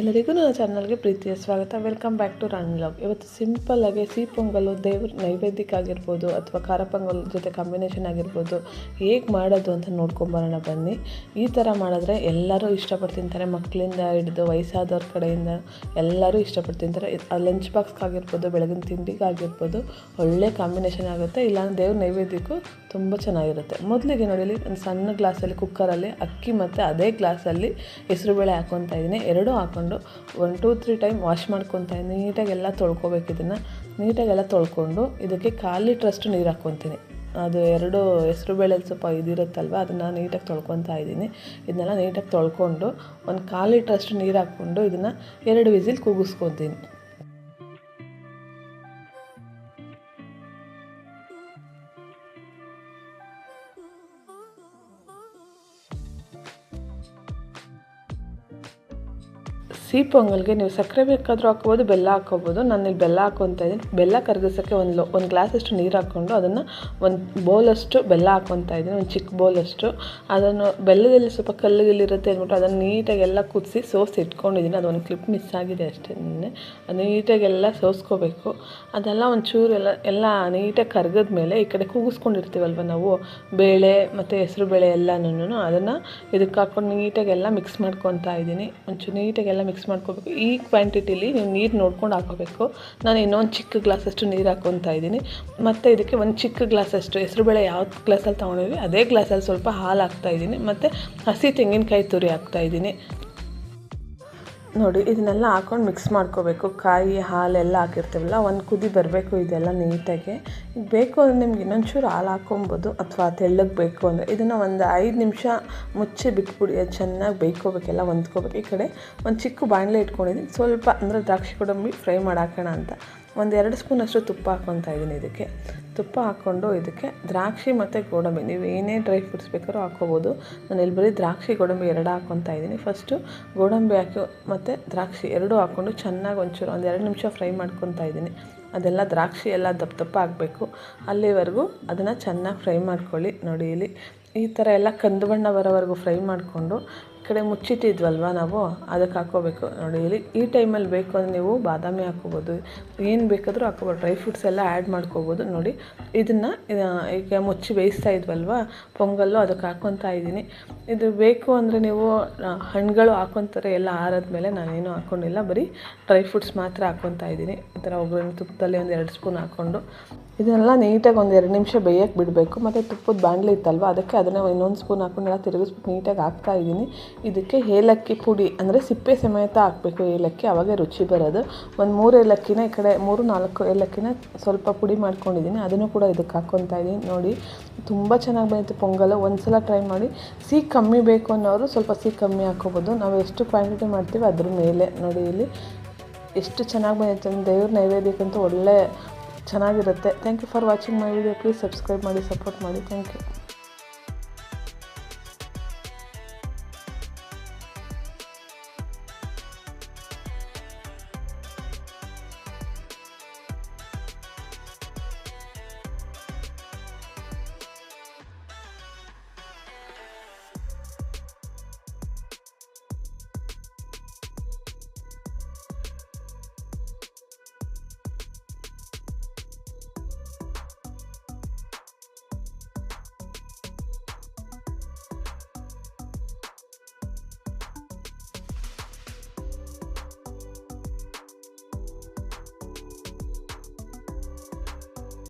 ಎಲ್ಲರಿಗೂ ನನ್ನ ಚಾನಲ್ಗೆ ಪ್ರೀತಿಯ ಸ್ವಾಗತ. Welcome back to run log ಇವತ್ತು ಸಿಂಪಲ್ಲಾಗಿ ಸಿ ಪೊಂಗಲು ದೇವ್ರ ನೈವೇದ್ಯಕ್ಕಾಗಿರ್ಬೋದು ಅಥವಾ ಖಾರ ಪೊಂಗಲ್ ಜೊತೆ ಕಾಂಬಿನೇಷನ್ ಆಗಿರ್ಬೋದು ಹೇಗೆ ಮಾಡೋದು ಅಂತ ನೋಡ್ಕೊಂಬರೋಣ ಬನ್ನಿ. ಈ ಥರ ಮಾಡಿದ್ರೆ ಎಲ್ಲರೂ ಇಷ್ಟಪಟ್ಟು ತಿಂತಾರೆ. ಮಕ್ಕಳಿಂದ ಹಿಡಿದು ವಯಸ್ಸಾದವ್ರ ಕಡೆಯಿಂದ ಎಲ್ಲರೂ ಇಷ್ಟಪಟ್ಟು ತಿಂತಾರೆ. ಲಂಚ್ ಬಾಕ್ಸ್ಗಾಗಿರ್ಬೋದು ಬೆಳಗಿನ ತಿಂಡಿಗಾಗಿರ್ಬೋದು, ಒಳ್ಳೆ ಕಾಂಬಿನೇಷನ್ ಆಗುತ್ತೆ. ಇಲ್ಲಾಂದ್ರೆ ದೇವ್ರ ನೈವೇದ್ಯಕ್ಕೂ ತುಂಬ ಚೆನ್ನಾಗಿರುತ್ತೆ. ಮೊದಲಿಗೆ ನೋಡಿ ಒಂದು ಸಣ್ಣ ಗ್ಲಾಸಲ್ಲಿ ಕುಕ್ಕರಲ್ಲಿ ಅಕ್ಕಿ ಮತ್ತು ಅದೇ ಗ್ಲಾಸಲ್ಲಿ ಹೆಸರುಬೇಳೆ ಹಾಕ್ಕೊತಾ ಇದ್ದೀನಿ. ಎರಡೂ ಹಾಕ್ಕೊಂಡು one two three time wash ಮಾಡ್ಕೊತಾ ಇದ್ದೀನಿ. ನೀಟಾಗೆಲ್ಲ ತೊಳ್ಕೊಬೇಕು ಇದನ್ನು. ನೀಟಾಗೆಲ್ಲ ತೊಳ್ಕೊಂಡು ಇದಕ್ಕೆ ಕಾಲು ಲೀಟ್ರಷ್ಟು ನೀರು ಹಾಕ್ಕೊತೀನಿ ಅದು ಎರಡು ಹೆಸರುಬೇಳೆ ಸ್ವಲ್ಪ ಇದಿರುತ್ತಲ್ವ, ಅದನ್ನು ನೀಟಾಗಿ ತೊಳ್ಕೊತಾ ಇದ್ದೀನಿ. ಇದನ್ನೆಲ್ಲ ನೀಟಾಗಿ ತೊಳ್ಕೊಂಡು ಒಂದು ಕಾಲು ಲೀಟ್ರಷ್ಟು ನೀರು ಹಾಕ್ಕೊಂಡು ಇದನ್ನು ಎರಡು ವಿಸಿಲ್ ಕೂಗಿಸ್ಕೊತೀನಿ ಸಿಹಿ ಪೊಂಗಲ್ಗೆ ನೀವು ಸಕ್ಕರೆ ಬೇಕಾದರೂ ಹಾಕ್ಬೋದು, ಬೆಲ್ಲ ಹಾಕ್ಕೋಬೋದು. ನಾನು ಇಲ್ಲಿ ಬೆಲ್ಲ ಹಾಕ್ಕೊತಾ ಇದ್ದೀನಿ. ಬೆಲ್ಲ ಕರಗಿಸೋಕ್ಕೆ ಒಂದು ಲೋ, ಒಂದು ಗ್ಲಾಸಷ್ಟು ನೀರು ಹಾಕ್ಕೊಂಡು ಅದನ್ನು ಒಂದು ಬೌಲಷ್ಟು ಬೆಲ್ಲ ಹಾಕ್ಕೊತಾ ಇದ್ದೀನಿ. ಒಂದು ಚಿಕ್ಕ ಬೌಲಷ್ಟು ಅದನ್ನು ಬೆಲ್ಲದಲ್ಲಿ ಸ್ವಲ್ಪ ಕಲ್ಲು ಗಿಲ್ಲಿರುತ್ತೆ ಅಂದ್ಬಿಟ್ಟು ಅದನ್ನು ನೀಟಾಗಿ ಎಲ್ಲ ಕುದಿಸಿ ಸೋಸಿ ಇಟ್ಕೊಂಡಿದ್ದೀನಿ. ಅದು ಒಂದು ಕ್ಲಿಪ್ ಮಿಸ್ ಆಗಿದೆ ಅಷ್ಟೇ ನಿನ್ನೆ. ಅದು ನೀಟಾಗೆಲ್ಲ ಸೋಸ್ಕೋಬೇಕು. ಅದೆಲ್ಲ ಒಂಚೂರು ಎಲ್ಲ ಎಲ್ಲ ನೀಟಾಗಿ ಕರ್ಗದ ಮೇಲೆ ಈ ಕಡೆ ಕೂಗಿಸ್ಕೊಂಡಿರ್ತೀವಲ್ವ ನಾವು? ಬೇಳೆ ಮತ್ತು ಹೆಸರು ಬೇಳೆ ಎಲ್ಲನೂ ಅದನ್ನು ಇದಕ್ಕೆ ಹಾಕ್ಕೊಂಡು ನೀಟಾಗಿ ಎಲ್ಲ ಮಿಕ್ಸ್ ಮಾಡ್ಕೊತಾ ಇದ್ದೀನಿ. ಒಂಚೂರು ನೀಟಾಗಿ ಎಲ್ಲ ಮಿಕ್ಸ್ ಮಾಡ್ಕೋಬೇಕು. ಈ ಕ್ವಾಂಟಿಟಿಲಿ ನೀವು ನೀರು ನೋಡ್ಕೊಂಡು ಹಾಕೋಬೇಕು. ನಾನು ಇನ್ನೊಂದು ಚಿಕ್ಕ ಗ್ಲಾಸಷ್ಟು ನೀರು ಹಾಕೊತಾ ಇದ್ದೀನಿ. ಮತ್ತು ಇದಕ್ಕೆ ಒಂದು ಚಿಕ್ಕ ಗ್ಲಾಸಷ್ಟು ಹೆಸರುಬೇಳೆ ಯಾವ ಗ್ಲಾಸಲ್ಲಿ ತೊಗೊಂಡಿದ್ವಿ ಅದೇ ಗ್ಲಾಸಲ್ಲಿ ಸ್ವಲ್ಪ ಹಾಲು ಹಾಕ್ತಾಯಿದ್ದೀನಿ ಮತ್ತು ಹಸಿ ತೆಂಗಿನಕಾಯಿ ತುರಿ ಹಾಕ್ತಾ ಇದ್ದೀನಿ. ನೋಡಿ, ಇದನ್ನೆಲ್ಲ ಹಾಕೊಂಡು ಮಿಕ್ಸ್ ಮಾಡ್ಕೋಬೇಕು. ಕಾಯಿ ಹಾಲೆಲ್ಲ ಹಾಕಿರ್ತೀವಲ್ಲ, ಒಂದು ಕುದಿ ಬರಬೇಕು ಇದೆಲ್ಲ ನೀಟಾಗಿ. ಬೇಕು ಅಂದರೆ ನಿಮ್ಗೆ ಇನ್ನೊಂಚೂರು ಹಾಲು ಹಾಕ್ಕೊಬೋದು, ಅಥವಾ ತೆಳ್ಳಗೆ ಬೇಕು ಅಂದರೆ. ಇದನ್ನು ಒಂದು ಐದು ನಿಮಿಷ ಮುಚ್ಚಿ ಬಿಟ್ಬಿಡಿ, ಅದು ಚೆನ್ನಾಗಿ ಬೇಯ್ಕೋಬೇಕೆಲ್ಲ ಹೊಂದ್ಕೋಬೇಕು. ಈ ಕಡೆ ಒಂದು ಚಿಕ್ಕ ಬಾಣಲೆ ಇಟ್ಕೊಂಡಿದ್ದೀನಿ ಸ್ವಲ್ಪ ಅಂದರೆ ದ್ರಾಕ್ಷಿ ಗೋಡಂಬಿ ಫ್ರೈ ಮಾಡಿ ಹಾಕೋಣ ಅಂತ. ಒಂದು ಎರಡು ಸ್ಪೂನಷ್ಟು ತುಪ್ಪ ಹಾಕ್ಕೊತಾ ಇದ್ದೀನಿ ಇದಕ್ಕೆ. ತುಪ್ಪ ಹಾಕ್ಕೊಂಡು ಇದಕ್ಕೆ ದ್ರಾಕ್ಷಿ ಮತ್ತು ಗೋಡಂಬಿ, ನೀವು ಏನೇ ಡ್ರೈ ಫ್ರೂಟ್ಸ್ ಬೇಕಾದ್ರೂ ಹಾಕ್ಕೋಬೋದು. ನಾನು ಇಲ್ಲಿ ಬರೀ ದ್ರಾಕ್ಷಿ, ಗೋಡಂಬಿ ಎರಡು ಹಾಕ್ಕೊತಾ ಇದ್ದೀನಿ. ಫಸ್ಟು ಗೋಡಂಬಿ ಹಾಕಿ ಮತ್ತು ದ್ರಾಕ್ಷಿ ಎರಡೂ ಹಾಕ್ಕೊಂಡು ಚೆನ್ನಾಗಿ ಒಂಚೂರು ಒಂದು ಎರಡು ನಿಮಿಷ ಫ್ರೈ ಮಾಡ್ಕೊತಾ ಇದ್ದೀನಿ. ಅದೆಲ್ಲ ದ್ರಾಕ್ಷಿ ಎಲ್ಲ ದಪ್ಪ ದಪ್ಪ ಹಾಕಬೇಕು ಅಲ್ಲಿವರೆಗೂ ಅದನ್ನು ಚೆನ್ನಾಗಿ ಫ್ರೈ ಮಾಡ್ಕೊಳ್ಳಿ. ನೋಡಿ ಇಲ್ಲಿ ಈ ಥರ ಎಲ್ಲ ಕಂದು ಬಣ್ಣ ಬರೋವರೆಗೂ ಫ್ರೈ ಮಾಡಿಕೊಂಡು ಕಡೆ ಮುಚ್ಚಿಟ್ಟಿದ್ವಲ್ವ ನಾವು? ಅದಕ್ಕೆ ಹಾಕ್ಕೋಬೇಕು. ನೋಡಿ, ಇಲ್ಲಿ ಈ ಟೈಮಲ್ಲಿ ಬೇಕು ಅಂದರೆ ನೀವು ಬಾದಾಮಿ ಹಾಕ್ಕೋಬೋದು. ಏನು ಬೇಕಾದರೂ ಹಾಕ್ಕೋಬೋದು. ಡ್ರೈ ಫ್ರೂಟ್ಸ್ ಎಲ್ಲ ಆ್ಯಡ್ ಮಾಡ್ಕೋಬೋದು. ನೋಡಿ, ಇದನ್ನು ಈಗ ಮುಚ್ಚಿ ಬೇಯಿಸ್ತಾ ಇದ್ವಲ್ವ? ಪೊಂಗಲ್ಲು ಅದಕ್ಕೆ ಹಾಕ್ಕೊತಾ ಇದ್ದೀನಿ. ಇದು ಬೇಕು ಅಂದರೆ ನೀವು ಹಣ್ಣುಗಳು ಹಾಕ್ಕೊತಾರೆ, ಎಲ್ಲ ಆರಾದ್ಮೇಲೆ ನಾನೇನು ಹಾಕ್ಕೊಂಡಿಲ್ಲ. ಬರೀ ಡ್ರೈ ಫ್ರೂಟ್ಸ್ ಮಾತ್ರ ಹಾಕ್ಕೊತಾ ಇದ್ದೀನಿ. ಈ ಥರ ಒಬ್ಬರನ್ನು ತುಪ್ಪದಲ್ಲಿ ಒಂದು ಎರಡು ಸ್ಪೂನ್ ಹಾಕ್ಕೊಂಡು. ಇದನ್ನೆಲ್ಲ ನೀಟಾಗಿ ಒಂದು ಎರಡು ನಿಮಿಷ ಬೇಯಕ್ಕೆ ಬಿಡಬೇಕು. ಮತ್ತು ತುಪ್ಪದ ಬಾಂಡ್ಲಿ ಇತ್ತಲ್ವ? ಅದಕ್ಕೆ ಅದನ್ನು ಇನ್ನೊಂದು ಸ್ಪೂನ್ ಹಾಕ್ಕೊಂಡೆಲ್ಲ ತಿರುಗಿಸ್ಬಿಟ್ಟು ನೀಟಾಗಿ ಹಾಕ್ತಾ ಇದ್ದೀನಿ. ಇದಕ್ಕೆ ಏಲಕ್ಕಿ ಪುಡಿ ಅಂದರೆ ಸಿಪ್ಪೆ ಸಮೇತ ಹಾಕಬೇಕು. ಏಲಕ್ಕಿ ಆವಾಗ ರುಚಿ ಬರೋದು. ಒಂದು ಮೂರು ಏಲಕ್ಕಿನ ಈ ಕಡೆ ಮೂರು ನಾಲ್ಕು ಏಲಕ್ಕಿನ ಸ್ವಲ್ಪ ಪುಡಿ ಮಾಡ್ಕೊಂಡಿದ್ದೀನಿ. ಅದನ್ನು ಕೂಡ ಇದಕ್ಕೆ ಹಾಕ್ಕೊತಾ ಇದ್ದೀನಿ ನೋಡಿ, ತುಂಬ ಚೆನ್ನಾಗಿ ಬಂದಿತ್ತು ಪೊಂಗಲ್. ಒಂದು ಸಲ ಟ್ರೈ ಮಾಡಿ. ಸಿಹಿ ಕಮ್ಮಿ ಬೇಕು ಅನ್ನೋರು ಸ್ವಲ್ಪ ಸಿಹಿ ಕಮ್ಮಿ ಹಾಕೋಬೋದು ನಾವು ಎಷ್ಟು ಕ್ವಾಂಟಿಟಿ ಮಾಡ್ತೀವಿ ಅದ್ರ ಮೇಲೆ. ನೋಡಿ, ಇಲ್ಲಿ ಎಷ್ಟು ಚೆನ್ನಾಗಿ ಬಂದಿತ್ತು. ದೇವ್ರ ನೈವೇದ್ಯಕ್ಕಂತೂ ಒಳ್ಳೆ ಚೆನ್ನಾಗಿರುತ್ತೆ. Thank you for watching my video please subscribe ಮಾಡಿ ಸಪೋರ್ಟ್ ಮಾಡಿ. Thank you